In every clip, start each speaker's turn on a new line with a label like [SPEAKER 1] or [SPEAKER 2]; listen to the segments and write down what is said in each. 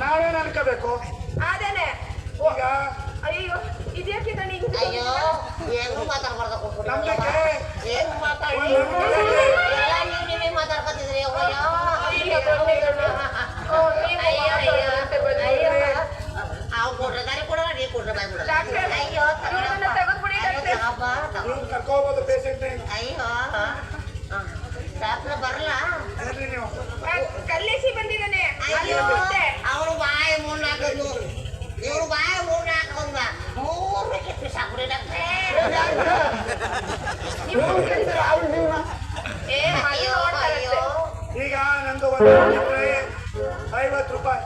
[SPEAKER 1] ನಾವೇನ್ ಅನ್ಕೋಬೇಕು
[SPEAKER 2] ಅದೇನೆ
[SPEAKER 1] ಈಗ
[SPEAKER 2] ಅಯ್ಯೋ ಇದ್ಯಾಕೆ ದಣಿ ಹಿಂಗ್
[SPEAKER 3] ಅಯ್ಯೋ ಏನು ಮಾತಾಡ್ಬಾರ್ದ?
[SPEAKER 1] ನಮ್ದಕ್ಕೆ
[SPEAKER 3] ಏನು ಮಾತಾಡಿ ಅವ್ರು ಬಾಯ ಮೂರ್ನಾಕರು
[SPEAKER 1] ಇವ್ರು
[SPEAKER 3] ಬಾಯ ಮೂರ್ನಾಕಲ್ವ ಮೂರು
[SPEAKER 2] ಸಾಕುಡಿಡಕ್ಕೆ
[SPEAKER 1] ಈಗ ನಂದು ಐವತ್ತು ರೂಪಾಯಿ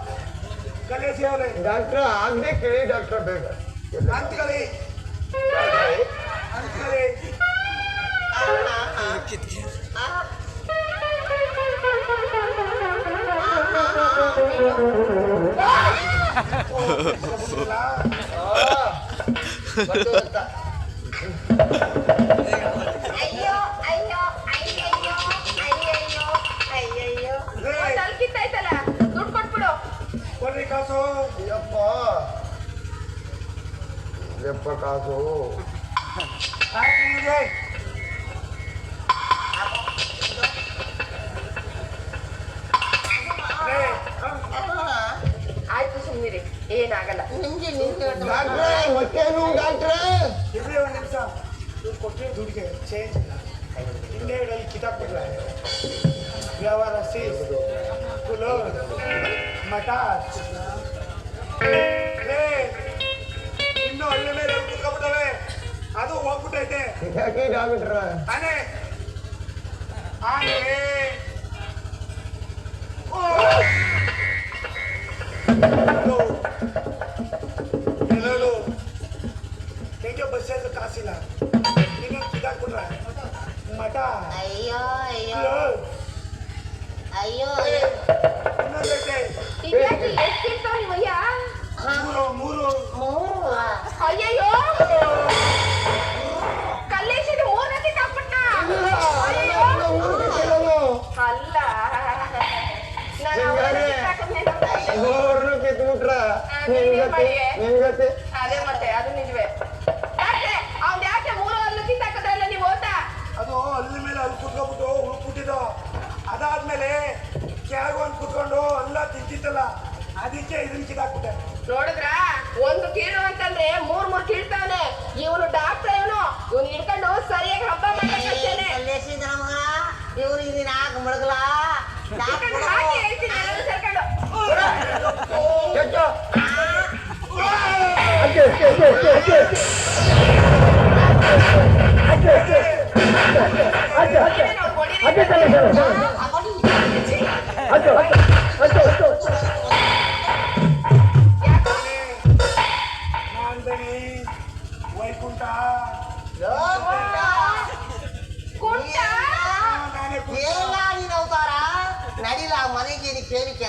[SPEAKER 1] ಕಲಿಸಿ ಅವರೇ
[SPEAKER 4] ಡಾಕ್ಟರ್ ಆಗ್ಲೇ ಕೇಳಿ ಡಾಕ್ಟರ್ ಬೇಗ
[SPEAKER 1] ಅಂತ್ಕಳಿ ಅಂತ್ಕಳಿ
[SPEAKER 3] ಅಯ್ಯೋ ಅಯ್ಯೋ ಅಯ್ಯಯ್ಯೋ ಅಯ್ಯಯ್ಯೋ ಅಯ್ಯಯ್ಯೋ
[SPEAKER 2] ಒಂದ್ ಹಲ್ ಕಿತ್ತಾಯ್ತಲ್ಲ ದುಡ್ಡು
[SPEAKER 1] ಕಾಸು
[SPEAKER 4] ಯಪ್ಪ ಯಪ್ಪ ಕಾಸು
[SPEAKER 2] ಏನಾಗಲ್ಲ.
[SPEAKER 3] ನಿಮ್ಗೆ ನಿಮ್ಗೆ
[SPEAKER 4] ಡಾಕ್ಟ್ರೇ ಡಾಕ್ಟ್ರೆ ಡಾಕ್ಟ್ರೇ.
[SPEAKER 1] ಇರ್ಲಿ ಒಂದು ನಿಮಿಷ. ದುಡ್ಡು ಕೊಟ್ಟರೆ ದುಡ್ಡಿಗೆ ಚೇಂಜ್ ಇಲ್ಲ. ಹಿಂದೆ ಹಿಡಲ್ಲಿ ಕಿತಾಕ್ಬಿಟ್ರೆ ವ್ಯವಹಾರ ಸೀಸ್ ಕುಲು ಮಠ. ಇನ್ನು ಹಳ್ಳಿ ಮೇಲೆ ಕುತ್ಕೊಂಡ್ಬಿಟ್ಟವೆ. ಅದು ಹೋಗ್ಬಿಟ್ಟೈತೆ. ತಾನೇ. ಆನೆ ಬಸ್ ಹತ್ರ ಕಾಸಿಲ್ಲ ನೀನು ಕಿದಾಕ್ಬಿಟ್ರೆ ಮಠ
[SPEAKER 3] ಅಯ್ಯೋ ಅಯ್ಯೋ ಅಯ್ಯೋ
[SPEAKER 1] ಇನ್ನೊಂದೈತೆ
[SPEAKER 2] ಇದ್ಯಾಕೆ ಎಷ್ಟಿರ್ತಾವ ನೀವಯ್ಯ
[SPEAKER 1] ಮೂರು ಮೂರು
[SPEAKER 3] ಮೂರು
[SPEAKER 2] ಅಯ್ಯಯ್ಯೋ ಮೂರನೇ ತಪ್ಪಟ್ಟ ಅಯ್ಯೋ ಅಲ್ಲ ನಾನು
[SPEAKER 4] ಕಿತ್ಬಿಟ್ರ
[SPEAKER 2] ಅದೇ ಮತ್ತೆ ಅದು ನಿಜವೇ ಅಂದ್ರೆ ಮೂರ್ ಮೂರ್ ಕೀಳ್ತಾವನೆ ಇವನು ಡಾಕ್ಟರ್ ಇವನು ಇವನು ಹಿಡ್ಕೊಂಡು ಸರಿಯಾಗಿ ಹಬ್ಬ
[SPEAKER 3] ಮಾಡ್ತೇನೆ ಇವ್ರು ಇದನ್ನ ಹಾಕಿ
[SPEAKER 4] ಮುಳುಗಲ ಅಜ್ಜ ಅಜ್ಜ ಅಜ್ಜ ಅಜ್ಜ ಅಜ್ಜ